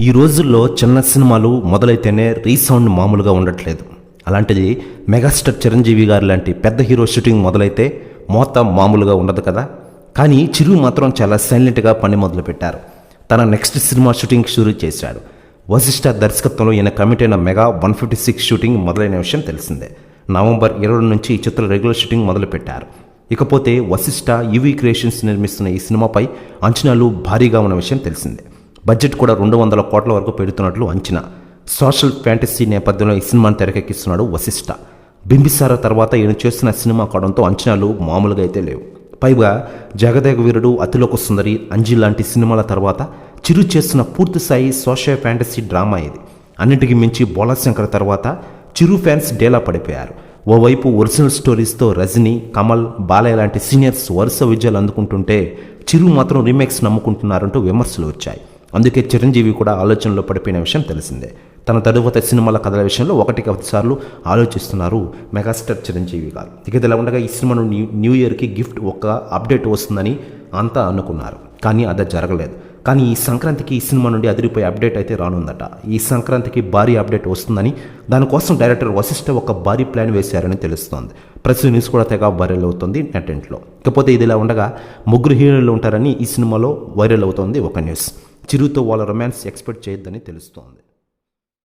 ఈ రోజుల్లో చిన్న సినిమాలు మొదలైతేనే రీసౌండ్ మామూలుగా ఉండట్లేదు. అలాంటిది మెగాస్టార్ చిరంజీవి గారు లాంటి పెద్ద హీరో షూటింగ్ మొదలైతే మోత మామూలుగా ఉండదు కదా? కానీ చిరు మాత్రం చాలా సైలెంట్గా పని మొదలుపెట్టారు. తన నెక్స్ట్ సినిమా షూటింగ్ షురూ చేశాడు. వశిష్ఠ దర్శకత్వంలో ఈయన కమిట్ అయిన mega one fifty six shooting మొదలైన విషయం తెలిసిందే. నవంబర్ ఇరవై నుంచి ఈ చిత్ర రెగ్యులర్ షూటింగ్ మొదలుపెట్టారు. ఇకపోతే వశిష్ఠ యువి క్రియేషన్స్ నిర్మిస్తున్న ఈ సినిమాపై అంచనాలు భారీగా ఉన్న విషయం తెలిసిందే. బడ్జెట్ కూడా రెండు వందల కోట్ల వరకు పెడుతున్నట్లు అంచనా. సోషల్ ఫ్యాంటసీ నేపథ్యంలో ఈ సినిమాను తెరకెక్కిస్తున్నాడు వశిష్ఠ బింబిసార తర్వాత ఈయన చేస్తున్న సినిమా కావడంతో అంచనాలు మామూలుగా అయితే లేవు. పైగా జగదేగ వీరుడు అతిలోక సుందరి అంజి లాంటి సినిమాల తర్వాత చిరు చేస్తున్న పూర్తి స్థాయి సోషల్ ఫ్యాంటసీ డ్రామా ఇది. అన్నిటికీ మించి బోలాశంకర్ తర్వాత చిరు ఫ్యాన్స్ డేలా పడిపోయారు. ఓవైపు ఒరిజినల్ స్టోరీస్తో రజనీ కమల్ బాలయ్య లాంటి సీనియర్స్ వరుస విజయాలు అందుకుంటుంటే చిరు మాత్రం రీమేక్స్ నమ్ముకుంటున్నారంటూ విమర్శలు వచ్చాయి. అందుకే చిరంజీవి కూడా ఆలోచనలో పడిపోయిన విషయం తెలిసిందే. తన తరువాత సినిమాల కథల విషయంలో ఒకటికి ఒకసార్లు ఆలోచిస్తున్నారు మెగాస్టార్ చిరంజీవి గారు. ఇక ఇలా ఉండగా ఈ సినిమాను న్యూ న్యూ ఇయర్కి గిఫ్ట్ ఒక అప్డేట్ వస్తుందని అంతా అనుకున్నారు. కానీ అది జరగలేదు. కానీ ఈ సంక్రాంతికి ఈ సినిమా నుండి అదిరిపోయే అప్డేట్ అయితే రానుందట. ఈ సంక్రాంతికి భారీ అప్డేట్ వస్తుందని దానికోసం డైరెక్టర్ వశిష్ఠ ఒక భారీ ప్లాన్ వేశారని తెలుస్తోంది. ప్రతి న్యూస్ కూడా తెగ వైరల్ అవుతుంది నెట్టెంట్లో ఇకపోతే ఇదిలా ఉండగా ముగ్గురు హీరోలు ఉంటారని ఈ సినిమాలో వైరల్ అవుతోంది ఒక న్యూస్. చిరుతో వాళ్ళ రొమాన్స్ ఎక్స్పెక్ట్ చేయొద్దని తెలుస్తోంది.